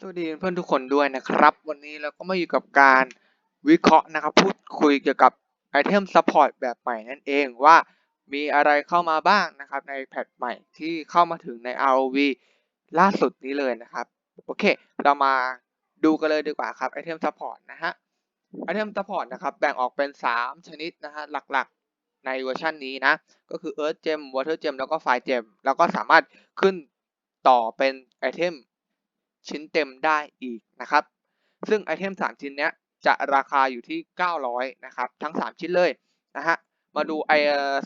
สวัสดีเพื่อนทุกคนด้วยนะครับ วันนี้เราก็มาอยู่กับการวิเคราะห์นะครับ พูดคุยเกี่ยวกับไอเทมซัพพอร์ตแบบใหม่นั่นเองว่ามีอะไรเข้ามาบ้างนะครับ ในแพทใหม่ที่เข้ามาถึงใน ROV ล่าสุดนี้เลยนะครับ โอเค เรามาดูกันเลยดีกว่าครับไอเทมซัพพอร์ตนะฮะไอเทมซัพพอร์ตนะครับ แบ่งออกเป็น 3 ชนิดนะฮะหลักๆในเวอร์ชันนี้นะ ก็คือ Earth Gem Water Gem แล้วก็ Fire Gem แล้วก็สามารถขึ้นต่อเป็นไอเทม ชิ้นเต็มได้อีกนะครับ ซึ่งไอเทม 3 ชิ้นเนี้ยจะราคาอยู่ที่ 900 นะครับ ทั้ง 3 ชิ้นเลยนะฮะ มาดูไอ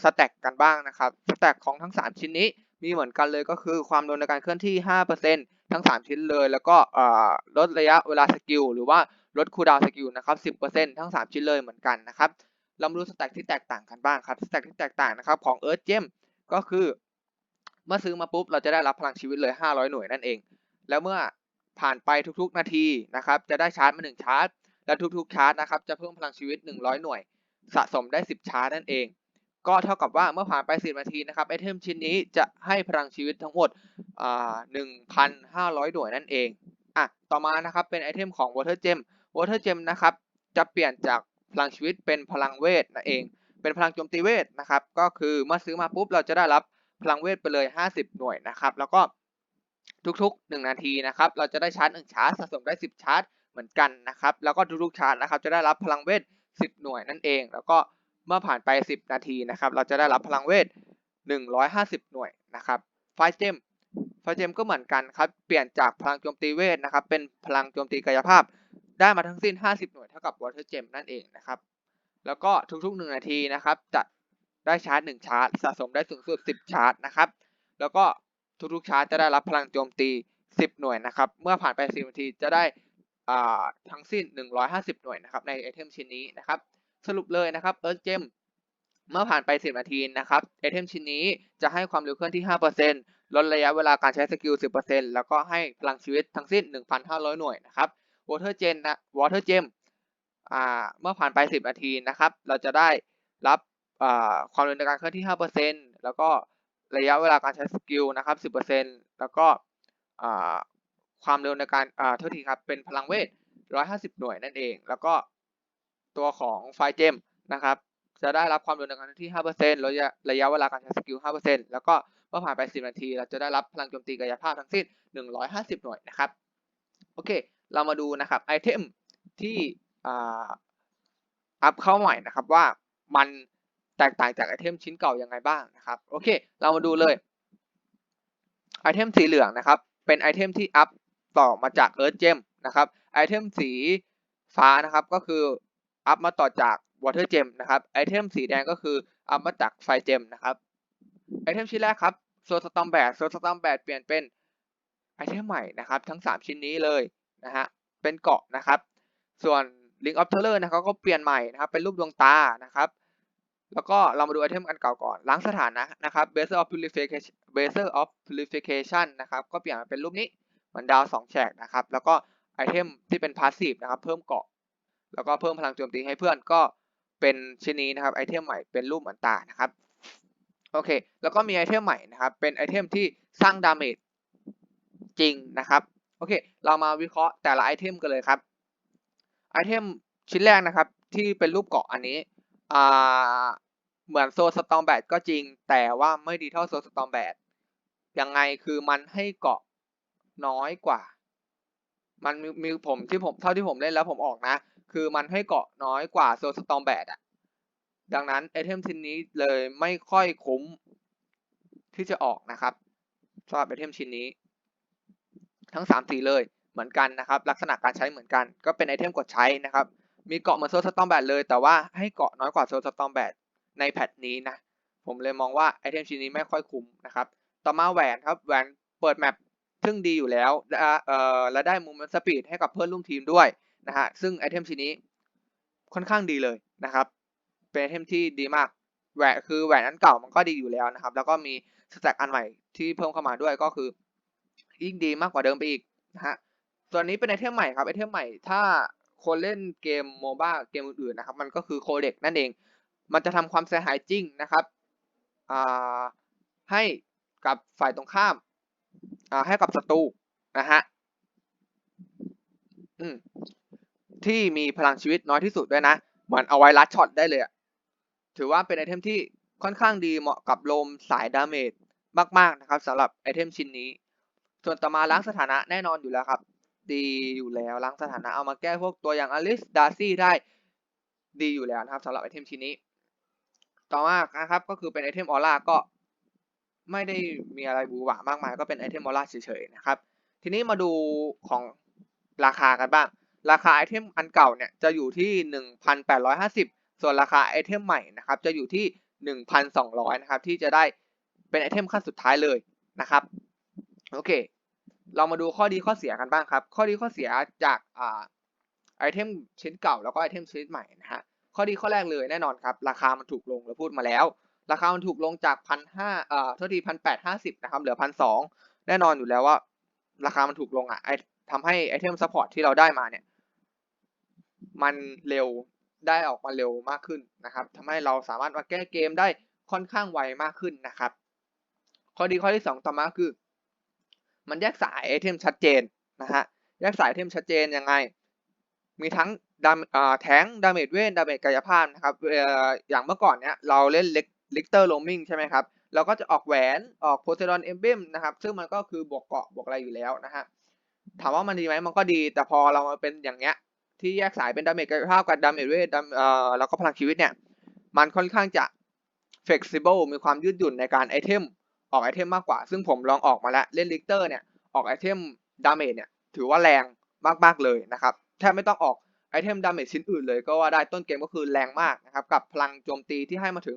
สแต็กกันบ้างนะครับ สแต็กของทั้ง 3 ชิ้นนี้มีเหมือนกันเลยก็คือความเร็วในการเคลื่อนที่ 5%ทั้ง 3 ชิ้นเลย แล้วก็ลดระยะเวลาสกิลหรือว่าลดคูดาวสกิลนะครับ 10%ทั้ง 3 ชิ้นเลยเหมือนกันนะครับ เรามาดูสแต็กที่แตกต่างกันบ้างครับ สแต็กที่แตกต่างนะครับของ Earth Gem ก็คือ เมื่อซื้อมาปุ๊บเราจะได้รับพลังชีวิตเลย 500 หน่วยนั่นเอง แล้วเมื่อ ผ่านไปทุกๆ นาทีนะครับ จะได้ชาร์จมา1ชาร์จ และทุกๆ ชาร์จนะครับ จะเพิ่มพลังชีวิต 100 หน่วย สะสมได้ 10 ชาร์จนั่นเอง ก็เท่ากับว่าเมื่อผ่านไป 10 นาทีนะครับไอเทมชิ้นนี้จะให้พลังชีวิตทั้งหมดอ่า1,500 หน่วยนั่นเองอะต่อมานะครับเป็นไอเทมของ Water Gem Water Gem นะครับจะเปลี่ยนจากพลังชีวิตเป็นพลังเวทนั่นเอง เป็นพลังโจมตีเวทนะครับ ก็คือเมื่อซื้อมาปุ๊บเราจะได้รับพลังเวทไปเลย 50 หน่วยนะครับ แล้วก็ ทุกๆ 1 นาทีนะครับ เราจะได้ชาร์จ1ชาร์จสะสมได้ 10 ชาร์จเหมือนกันนะครับ แล้วก็ทุกๆชาร์จนะครับ จะได้รับพลังเวท 10 หน่วยนั่นเอง แล้วก็เมื่อผ่านไป 10 นาทีนะครับ เราจะได้รับพลังเวท 150 หน่วยนะครับ ไฟเจมไฟเจมก็เหมือนกันครับ เปลี่ยนจากพลังโจมตีเวทนะครับ เป็นพลังโจมตีกายภาพ ได้มาทั้งสิ้น 50 หน่วยเท่ากับ Water Gem นั่นเองนะครับ แล้วก็ทุกๆ 1 นาทีนะครับ จะได้ชาร์จ 1 ชาร์จ สะสมได้สูงสุด 10 ชาร์จนะครับ แล้วก็ ทุกๆชาร์จจะได้รับพลังโจมตี 10 หน่วยนะครับ เมื่อผ่านไป 10 นาทีจะได้ทั้งสิ้น 150 หน่วยนะครับในไอเทมชิ้นนี้นะครับ สรุปเลยนะครับ Earth Gem เมื่อผ่านไป 10 นาทีนะครับไอเทมชิ้นนี้จะให้ความเร็วเคลื่อนที่ 5%ลดระยะเวลาการใช้สกิล 10%แล้วก็ให้พลังชีวิตทั้งสิ้น 1,500 หน่วยนะครับ Water Gem นนะ Water Gem อ่าเมื่อผ่านไป 10 นาทีนะครับ เราจะได้รับความเร็วในการเคลื่อนที่ 5%แล้วก็ ระยะเวลาการใช้สกิลนะครับ 10%แล้วก็ความเร็วในการอ่าทษทีครับ เป็นพลังเวท 150 หน่วยนั่นเอง แล้วก็ตัวของไฟเจมนะครับ จะได้รับความเร็วในการเคลื่อนที่ 5%ระยะระยะเวลาการใช้สกิล 5%แล้วก็เมื่อผ่านไป 10 นาที เราจะได้รับพลังโจมตีกายภาพทั้งสิ้น 150 หน่วยนะครับ โอเค เรามาดูนะครับไอเทมที่อ่าอัพเข้าใหม่นะครับว่ามัน แตกต่างจากไอเทมชิ้นเก่ายังไงบ้างนะครับโอเค เรามาดูเลยไอเทมสีเหลืองนะครับ เป็นไอเทมที่อัพต่อมาจาก Earth Gem นะครับไอเทมสีฟ้านะครับก็คืออัพมาต่อจาก Water Gem นะครับไอเทมสีแดงก็คืออัพมาจาก Fire Gem นะครับไอเทมชิ้นแรกครับโซ Storm Bat โซ Storm Bat เปลี่ยนเป็นไอเทมใหม่นะครับทั้ง 3 ชิ้นนี้เลยนะฮะเป็นเกาะนะครับ ส่วน Ring of Terror นะครับก็เปลี่ยนใหม่นะครับเป็นรูปดวงตานะครับ แล้วก็เรามาดูไอเทมอันเก่าก่อนล้างสถานะนะครับ b a s e of Purification b a s e of Purification นะครับก็เปลี่ยนมาเป็นรูปนี้เหมือนดาว2แฉกนะครับแล้วก็ไอเทมที่เป็นพาสซีฟนะครับเพิ่มเกาะ แล้วก็เพิ่มพลังโจมตีให้เพื่อนก็เป็นชิ้นนี้นะครับไอเทมใหม่เป็นรูปเหมือนตานะครับโอเค แล้วก็มีไอเทมใหม่นะครับเป็นไอเทมที่สร้างดาเมจจริงนะครับโอเค เรามาวิเคราะห์แต่ละไอเทมกันเลยครับไอเทมชิ้นแรกนะครับที่เป็นรูปเกาะอันนี้ อ่าเหมือนโซสตอมแบดก็จริง แต่ว่าไม่ดีเท่าโซสตอมแบดยังไงคือมันให้เกาะน้อยกว่า มันมีมีผมที่ผมเท่าที่ผมเล่นแล้วผมออกนะ คือมันให้เกาะน้อยกว่าโซสตอมแบดอะดังนั้นไอเทมชิ้นนี้เลยไม่ค่อยคุ้มที่จะออกนะครับสำหรับไอเทมชิ้นนี้ ทั้ง3สีเลยเหมือนกันนะครับ ลักษณะการใช้เหมือนกัน ก็เป็นไอเทมกดใช้นะครับ มีเกาะเหมือนโซลสตอมแบดเลย แต่ว่าให้เกาะน้อยกว่าโซลสตอมแบดในแพทนี้นะ ผมเลยมองว่าไอเทมชิ้นนี้ไม่ค่อยคุ้มนะครับ ต่อมาแหวนครับ แหวนเปิดแมปซึ่งดีอยู่แล้วและเอ่อและได้มูมเมนต์สปีดให้กับเพื่อนร่วมทีมด้วยนะฮะ ซึ่งไอเทมชิ้นนี้ค่อนข้างดีเลยนะครับ เป็นไอเทมที่ดีมาก แหวนคือแหวนอันเก่ามันก็ดีอยู่แล้วนะครับ แล้วก็มีสแต็กอันใหม่ที่เพิ่มเข้ามาด้วยก็คือยิ่งดีมากกว่าเดิมไปอีกนะฮะ ส่วนนี้เป็นไอเทมใหม่ครับ ไอเทมใหม่ถ้า คนเล่นเกมโมบ้าเกมอื่นๆนะครับ มันก็คือโคเด็กนั่นเอง มันจะทำความเสียหายจริงนะครับให้กับฝ่ายตรงข้ามาให้กับศัตรูนะฮะที่มีพลังชีวิตน้อยที่สุดด้วยนะ เหมือนเอาไว้ลัดช็อตได้เลยถือว่าเป็นไอเทมที่ค่อนข้างดีเหมาะกับลมสายดาเมจมาก ๆ นะครับสำหรับไอเทมชิ้นนี้ ส่วนต่อมาล้างสถานะแน่นอนอยู่แล้วครับ ดีอยู่แล้วล้างสถานะเอามาแก้พวกตัวอย่างอลิสดาร์ซี่ได้ดีอยู่แล้วนะครับสำหรับไอเทมชิ้นนี้ ต่อมานะครับก็คือเป็นไอเทมออร่าก็ไม่ได้มีอะไรบูหวามากมายก็เป็นไอเทมออร่าเฉยๆนะครับ ทีนี้มาดูของราคากันบ้าง ราคาไอเทมอันเก่าเนี่ยจะอยู่ที่ 1,850 ส่วนราคาไอเทมใหม่นะครับจะอยู่ที่ 1,200 นะครับที่จะได้เป็นไอเทมขั้นสุดท้ายเลยนะครับ โอเค เรามาดูข้อดีข้อเสียกันบ้างครับ ข้อดีข้อเสียจากอ่าไอเทมชิ้นเก่าแล้วก็ไอเทมชิ้นใหม่นะฮะข้อดีข้อแรกเลยแน่นอนครับ ราคามันถูกลงเราพูดมาแล้ว ราคามันถูกลงจากพันห้าเอ่อโทษทีพันแปดห้าสิบนะครับเหลือพันสองแน่นอนอยู่แล้วว่า ราคามันถูกลงอะไอทำให้ไอเทมซัพพอร์ตที่เราได้มาเนี่ย มันเร็วได้ออกมาเร็วมากขึ้นนะครับทำให้เราสามารถมาแก้เกมได้ค่อนข้างไวมากขึ้นนะครับ ข้อดีข้อที่สองต่อมาคือ มันแยกสายไอเทมชัดเจนนะฮะแยกสายไอเทมชัดเจนยังไง มีทั้งดามอ่าแทงดาเมจเวนดาเมจกายภาพนะครับเอ่ออย่างเมื่อก่อนเนี้ยเราเล่นเล็กลิกเตอร์โลมิงใช่ไหมครับเราก็จะออกแหวนออกโพเซดอนเอมเบมนะครับ ซึ่งมันก็คือบวกเกาะบวกอะไรอยู่แล้วนะฮะถามว่ามันดีไหมมันก็ดี แต่พอเรามาเป็นอย่างเงี้ยที่แยกสายเป็นดาเมจกายภาพกับดาเมจเวทดาเอ่อแล้วก็พลังชีวิตเนี่ย มันค่อนข้างจะ flexible มีความยืดหยุ่นในการไอเทม ออกไอเทมมากกว่า ซึ่งผมลองออกมาแล้วเล่นลิกเตอร์เนี่ยออกไอเทมดาเมจเนี่ยถือว่าแรงมากๆเลยนะครับแทบไม่ต้องออกไอเทมดาเมจชิ้นอื่นเลยก็ว่าได้ต้นเกมก็คือแรงมากนะครับกับพลังโจมตีที่ให้มาถึง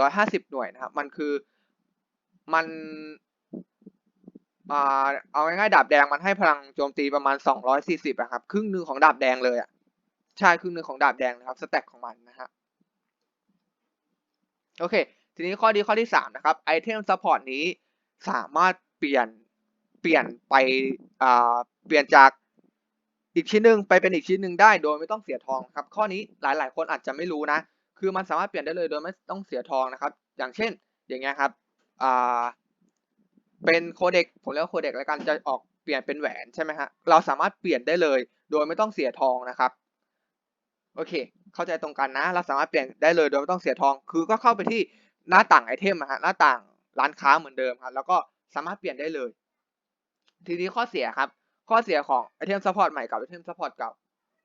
150 หน่วยนะครับมันคือมันเอาง่ายๆดาบแดงมันให้พลังโจมตีประมาณ 240อะครับครึ่งหนึ่งของดาบแดงเลยอะใช่ครึ่งหนึ่งของดาบแดงนะครับสแต็กของมันนะฮะโอเค ทีนี้ข้อดีข้อที่ 3 นะครับไอเทมซัพพอร์ตนี้สามารถเปลี่ยนเปลี่ยนไปอ่าเปลี่ยนจากอีกชิ้นหนึ่งไปเป็นอีกชิ้นหนึ่งได้โดยไม่ต้องเสียทองครับ ข้อนี้หลายๆ คนอาจจะไม่รู้นะ คือมันสามารถเปลี่ยนได้เลยโดยไม่ต้องเสียทองนะครับ อย่างเช่น อย่างเงี้ยครับอ่าเป็นโคเด็กผมเรียกว่าโคเด็กแล้วกันจะออกเปลี่ยนเป็นแหวนใช่ไหมฮะเราสามารถเปลี่ยนได้เลย โดยไม่ต้องเสียทองนะครับโอเค เข้าใจตรงกันนะ เราสามารถเปลี่ยนได้เลยโดยไม่ต้องเสียทอง คือก็เข้าไปที่ หน้าต่างไอเทมนะฮะหน้าต่างร้านค้าเหมือนเดิมครับแล้วก็สามารถเปลี่ยนได้เลย ทีนี้ข้อเสียครับ ข้อเสียของไอเทมซัพพอร์ตใหม่กับไอเทมซัพพอร์ตเก่า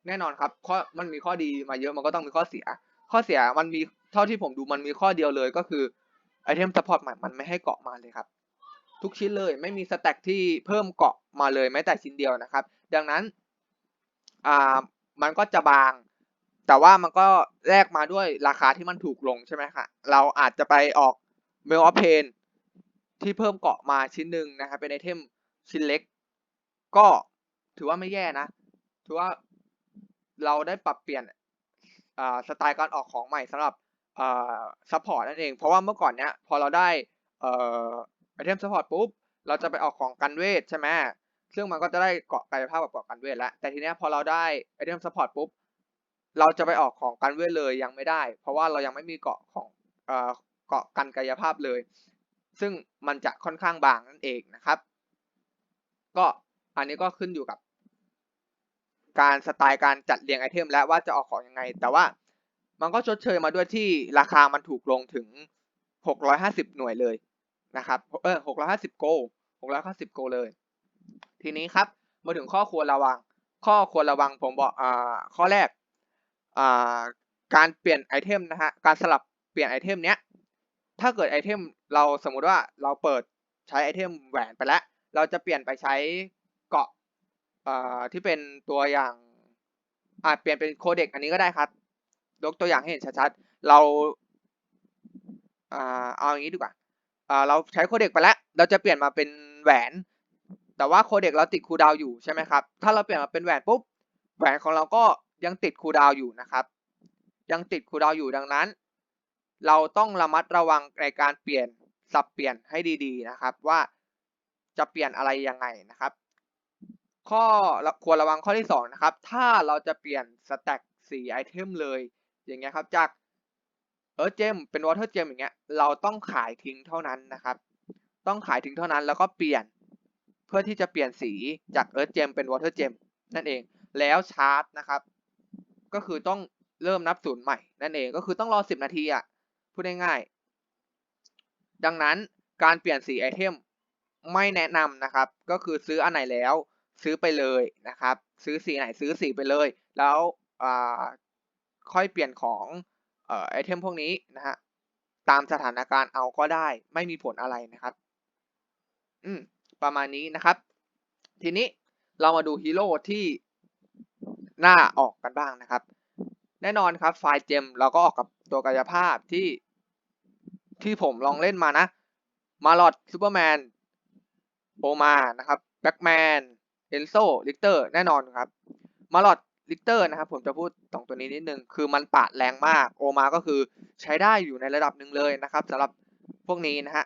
แน่นอนครับข้อมันมีข้อดีมาเยอะมันก็ต้องมีข้อเสีย ข้อเสียมันมีเท่าที่ผมดูมันมีข้อเดียวเลยก็คือไอเทมซัพพอร์ตใหม่มันไม่ให้เกาะมาเลยครับ ทุกชิ้นเลยไม่มีสแต็กที่เพิ่มเกาะมาเลยแม้แต่ชิ้นเดียวนะครับ ดังนั้นอ่ามันก็จะบาง แต่ว่ามันก็แลกมาด้วยราคาที่มันถูกลงใช่ไหมคะเราอาจจะไปออกเมลออฟเพนที่เพิ่มเกาะมาชิ้นหนึ่งนะครับเป็นไอเทมชิ้นเล็ก ก็ถือว่าไม่แย่นะ ถือว่าเราได้ปรับเปลี่ยนสไตล์การออกของใหม่สำหรับซัพพอร์ตนั่นเอง เพราะว่าเมื่อก่อนเนี้ยพอเราได้ไอเทมซัพพอร์ตปุ๊บ เราจะไปออกของกันเวทใช่ไหมซึ่งมันก็จะได้เกาะกายภาพกับเกาะกันเวทแล้ว แต่ทีเนี้ยพอเราได้ไอเทมซัพพอร์ตปุ๊บ เราจะไปออกของกันเวทเลยยังไม่ได้ เพราะว่าเรายังไม่มีเกาะของเกาะกันกายภาพเลย ซึ่งมันจะค่อนข้างบางนั่นเองนะครับ ก็อันนี้ก็ขึ้นอยู่กับ การสไตล์การจัดเรียงไอเทมและว่าจะออกของยังไง แต่ว่ามันก็ชดเชยมาด้วยที่ราคามันถูกลงถึง 650 หน่วยเลยนะครับเออ650 โก650 โกเลย ทีนี้ครับมาถึงข้อควรระวัง ข้อควรระวังผมบอกอ่าข้อแรก การเปลี่ยนไอเทมนะฮะการสลับเปลี่ยนไอเทมเนี้ยถ้าเกิดไอเทมเราสมมุติว่าเราเปิดใช้ไอเทมแหวนไปแล้ว เราจะเปลี่ยนไปใช้เกาะที่เป็นตัวอย่างอ่าเปลี่ยนเป็นโคเด็กอันนี้ก็ได้ครับยกตัวอย่างให้เห็นชัดๆ เราเอาอย่างนี้ดีกว่าเราใช้โคเด็กไปแล้ว เราจะเปลี่ยนมาเป็นแหวน แต่ว่าโคเด็กเราติดคูดาวอยู่ใช่ไหมครับ ถ้าเราเปลี่ยนมาเป็นแหวนปุ๊บ แหวนของเราก็ ยังติดคูดาวอยู่นะครับ ยังติดคูดาวอยู่ดังนั้น เราต้องระมัดระวังในการเปลี่ยนสับเปลี่ยนให้ดีๆนะครับ ว่าจะเปลี่ยนอะไรยังไงนะครับ ข้อควรระวังข้อที่2นะครับถ้าเราจะเปลี่ยนสแต็กสีไอเทมเลยอย่างเงี้ยครับจากเออเจมเป็นวอเตอร์เจมอย่างเงี้ยเราต้องขายทิ้งเท่านั้นนะครับ ต้องขายทิ้งเท่านั้นแล้วก็เปลี่ยนเพื่อที่จะเปลี่ยนสีจากเอิร์ธเจมเป็นวอเตอร์เจมนั่นเองแล้วชาร์จนะครับ ก็คือต้องเริ่มนับศูนย์ใหม่นั่นเองก็คือต้องรอ 10 นาทีอะพูดง่ายๆดังนั้นการเปลี่ยนสีไอเทมไม่แนะนำนะครับ ก็คือซื้ออันไหนแล้วซื้อไปเลยนะครับ ซื้อสีไหนซื้อสีไปเลย แล้วค่อยเปลี่ยนของไอเทมพวกนี้นะฮะตามสถานการณ์เอาก็ได้ ไม่มีผลอะไรนะครับ อืมประมาณนี้นะครับ ทีนี้เรามาดูฮีโร่ที่ หน่าออกกันบ้างนะครับ แน่นอนครับไฟล์เจมเราก็ออกกับตัวกายภาพที่ที่ผมลองเล่นมานะ มาลอดซูเปอร์แมนโอมานะครับแบ็กแมนเอนโซลิกเตอร์แน่นอนครับ มาลอดลิกเตอร์นะครับผมจะพูดตรงตัวนี้นิดนึง คือมันปาดแรงมากโอมาก็คือใช้ได้อยู่ในระดับหนึ่งเลยนะครับสำหรับพวกนี้นะฮะ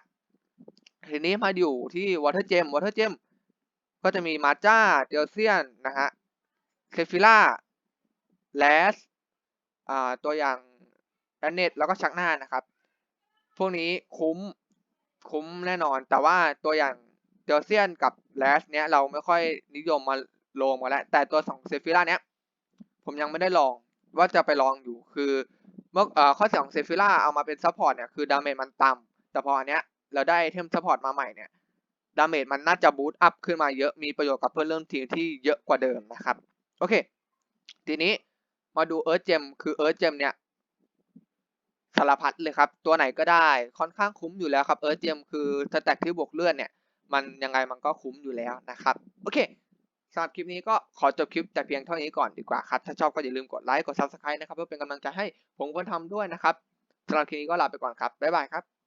ทีนี้มาอยู่ที่วอเ e อร์เจมวอเ e อร์เจมก็จะมีมาจ้าเดลเซียนนะฮะ เคฟิล่าแลสตัวอย่างแอนเนตแล้วก็ชักหน้านะครับ พวกนี้คุ้มคุ้มแน่นอน แต่ว่าตัวอย่างเดลเซียนกับแลสเนี้ยเราไม่ค่อยนิยมมาลงมาแล้ว แต่ตัวสองเซฟิล่าเนี้ยผมยังไม่ได้ลองว่าจะไปลองอยู่คือเมื่อเอ่อข้อเสียของเซฟิล่าเอามาเป็นซัพพอร์ตเนี่ยคือดาเมจมันต่ำแต่พออันเนี้ยเราได้เทมซัพพอร์ตมาใหม่เนี่ยดาเมจมันน่าจะบูตอัพขึ้นมาเยอะมีประโยชน์กับเพื่อนเริ่มทีมที่เยอะกว่าเดิมนะครับ โอเค ทีนี้มาดูเอิร์ธเจมคือเอิร์ธเจมเนี่ยสารพัดเลยครับ ตัวไหนก็ได้ค่อนข้างคุ้มอยู่แล้วครับเอิร์ธเจมคือสแต็กที่บวกเลื่อนเนี่ย มันยังไงมันก็คุ้มอยู่แล้วนะครับ โอเคสำหรับคลิปนี้ก็ขอจบคลิปแต่เพียงเท่านี้ก่อนดีกว่าครับ ถ้าชอบก็อย่าลืมกดไลค์ กด Subscribe นะครับ เพื่อเป็นกำลังใจให้ผมคนทำด้วยนะครับสำหรับคลิปนี้ก็ลาไปก่อนครับ บ๊ายบายครับ